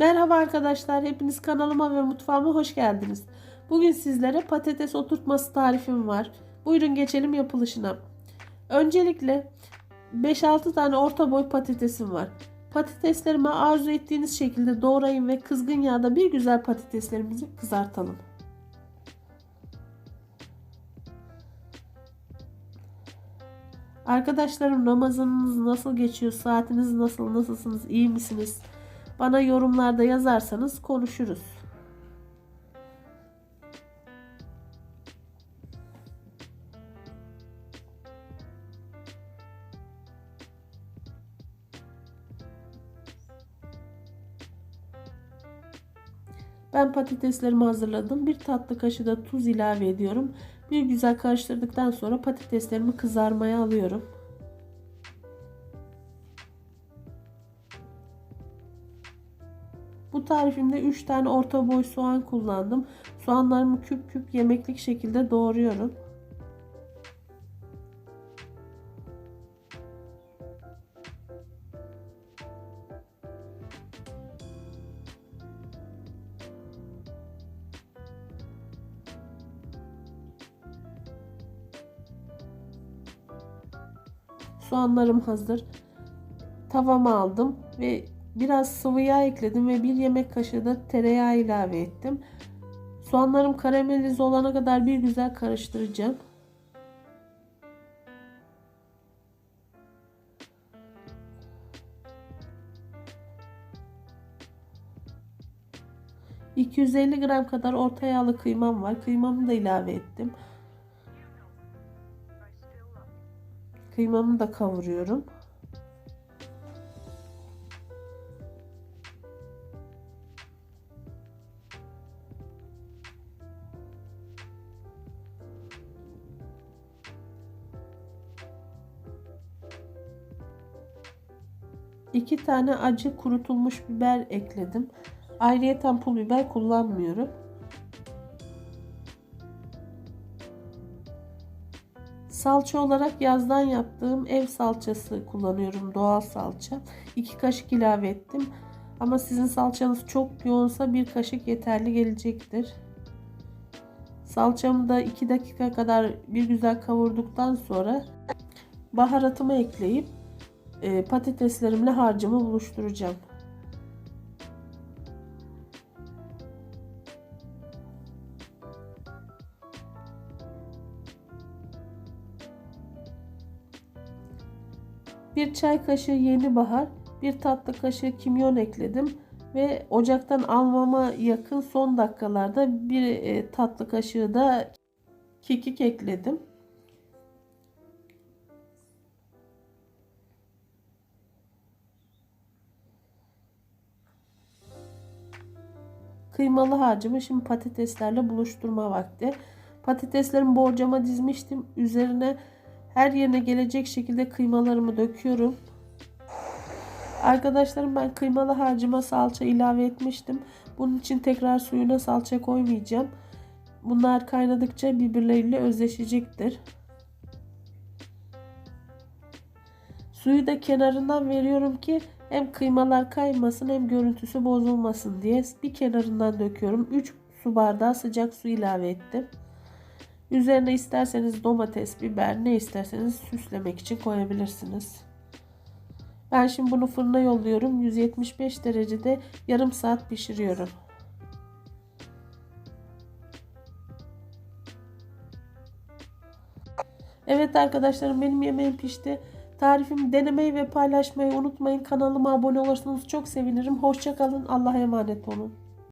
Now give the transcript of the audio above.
Merhaba arkadaşlar, hepiniz kanalıma ve mutfağıma hoş geldiniz. Bugün sizlere patates oturtması tarifim var. Buyurun geçelim yapılışına. Öncelikle 5-6 tane orta boy patatesim var. Patateslerimi arzu ettiğiniz şekilde doğrayın ve kızgın yağda bir güzel patateslerimizi kızartalım. Arkadaşlarım Ramazanınız nasıl geçiyor? Saatiniz nasıl? Nasılsınız? İyi misiniz? Bana yorumlarda yazarsanız konuşuruz. Ben patateslerimi hazırladım. Bir tatlı kaşığı da tuz ilave ediyorum. Bir güzel karıştırdıktan sonra patateslerimi kızarmaya alıyorum. Bu tarifimde 3 tane orta boy soğan kullandım. Soğanlarımı küp küp yemeklik şekilde doğruyorum. Soğanlarım hazır. Tavama aldım ve biraz sıvı yağ ekledim ve bir yemek kaşığı da tereyağı ilave ettim. Soğanlarım karamelize olana kadar bir güzel karıştıracağım. ...250 gram kadar orta yağlı kıymam var. Kıymamı da ilave ettim. Kıymamı da kavuruyorum. İki tane acı kurutulmuş biber ekledim. Ayrıyeten pul biber kullanmıyorum. Salça olarak yazdan yaptığım ev salçası kullanıyorum. Doğal salça. 2 kaşık ilave ettim. Ama sizin salçanız çok yoğunsa bir kaşık yeterli gelecektir. Salçamı da 2 dakika kadar bir güzel kavurduktan sonra baharatımı ekleyip e, patateslerimle harcımı buluşturacağım. Bir çay kaşığı yeni bahar, bir tatlı kaşığı kimyon ekledim ve ocaktan almama yakın son dakikalarda bir e, tatlı kaşığı da kekik ekledim. Kıymalı harcımı şimdi patateslerle buluşturma vakti. Patateslerimi borcama dizmiştim. Üzerine her yerine gelecek şekilde kıymalarımı döküyorum. Arkadaşlarım ben kıymalı harcıma salça ilave etmiştim. Bunun için tekrar suyuna salça koymayacağım. Bunlar kaynadıkça birbirleriyle özleşecektir. Suyu da kenarından veriyorum ki hem kıymalar kaymasın hem görüntüsü bozulmasın diye bir kenarından döküyorum. 3 su bardağı sıcak su ilave ettim. Üzerine isterseniz domates, biber ne isterseniz süslemek için koyabilirsiniz. Ben şimdi bunu fırına yolluyorum. 175 derecede yarım saat pişiriyorum. Evet arkadaşlarım benim yemeğim pişti. Tarifimi denemeyi ve paylaşmayı unutmayın. Kanalıma abone olursanız çok sevinirim. Hoşçakalın. Allah'a emanet olun.